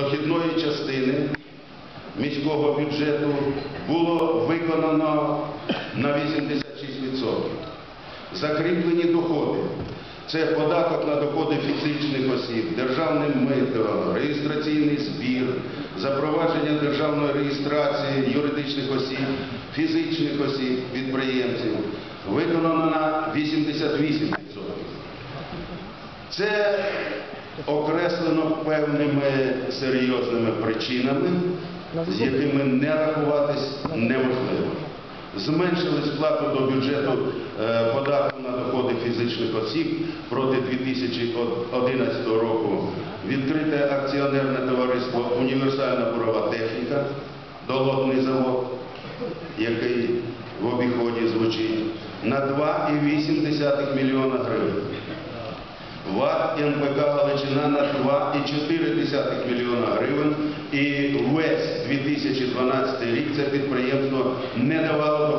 дохідної частини міського бюджету було виконано на 86%. Закріплені доходи. Це податок на доходи фізичних осіб, державне мито, реєстраційний збір, запровадження державної реєстрації юридичних осіб, фізичних осіб, підприємців. Виконано на 88%. Це окреслено певними серйозними причинами, з якими не рахуватись неможливо. Зменшили сплату до бюджету е, податку на доходи фізичних осіб проти 2011 року. Відкрите акціонерне товариство Універсальна бурова техніка, долотний завод, який в обіході звучить, на 2,8 мільйона гривень. ВАТ НПК Галичина на 2,4 мільйона гривень. І весь 2012 рік це підприємство не давало